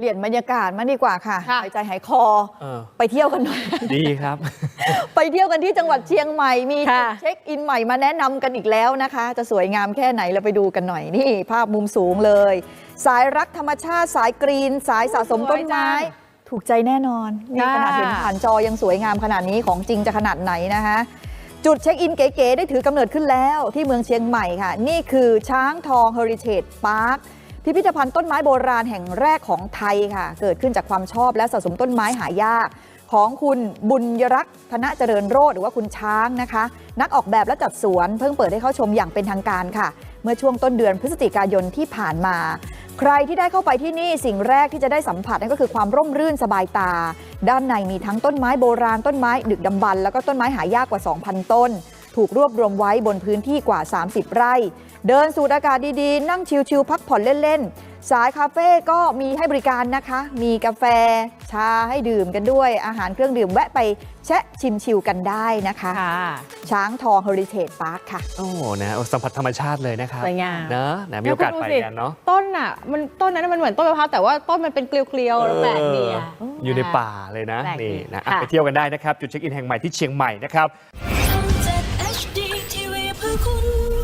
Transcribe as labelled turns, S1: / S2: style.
S1: เปลี่ยนบรรยากาศมางดีกว่าค่ะ
S2: ค่ะ
S1: หายใจหายคอ
S3: เออ
S1: ไปเที่ยวกันหน่อย
S3: ดีครับ
S1: ไปเที่ยวกันที่จังหวัดเชียงใหม่มีจุ
S2: ค่ะ
S1: ดเช็คอินใหม่มาแนะนำกันอีกแล้วนะคะ จะสวยงามแค่ไหนเราไปดูกันหน่อยนี่ ภาพมุมสูงเลย สายรักธรรมชาติสายกรีน สายสะสมต้นไม้
S2: สวยจั
S1: ถูกใจแน่นอนนี่
S2: ค่ะ
S1: ขนาดเห็นผ่านจอยังสวยงามขนาดนี้ของจริงจะขนาดไหนนะคะ จุดเช็คอินเก๋ๆได้ถือกำเนิดขึ้นแล้วที่เมืองเชียงใหม่ค่ะ นี่คือช้างทองเฮอริเทจพาร์ค พิพิธภัณฑ์ต้นไม้โบราณแห่งแรกของไทยค่ะ เกิดขึ้นจากความชอบและสะสมต้นไม้หายาก ของคุณบุญยรักษ์ธนเจริญโรธหรือว่าคุณช้างนะคะ นักออกแบบและจัดสวนเพิ่งเปิดให้เข้าชมอย่างเป็นทางการค่ะ เมื่อช่วงต้นเดือนพฤศจิกายนที่ผ่านมา ใครที่ได้เข้าไปที่นี่สิ่งแรกที่จะได้สัมผัสนั่นก็คือความร่มรื่นสบายตา ด้านในมีทั้งต้นไม้โบราณต้นไม้ดึกดำบรรแล้วก็ต้นไม้หายากกว่า 2,000 ต้น ถูกรวบรวมไว้บนพื้นที่กว่า 30 ไร่ เดินสูดอากาศดีๆ นั่งชิลๆพักผ่อนเล่นๆ สายคาเฟ่ก็มีให้บริการนะคะ มีกาแฟ ชาให้ดื่มกันด้วย อาหารเครื่องดื่มแวะไปแชะชิมชิลกันได้นะคะ
S2: ค่ะ
S1: ช้างทองเฮอริเทจพาร์คค่ะ
S3: โอ้นะสัมผัสธรรมชาติเลยนะครับ
S2: สวยงาม
S3: นะนะมีโอกาสไปกันเนาะ
S2: ต้นอะมันต้นนั้นมันเหมือนต้นมะพร้าวแต่ว่าต้นมันเป็นเกลียวๆแล้วแปลกดีอะ
S3: เอออยู่ในป่าเลยนะ
S2: แปลกดี
S3: นี่นะอะ
S2: ค่ะ
S3: ไปเที่ยวกันได้นะครับ จุดเช็คอินแห่งใหม่ที่เชียงใหม่นะครับ
S4: คุณ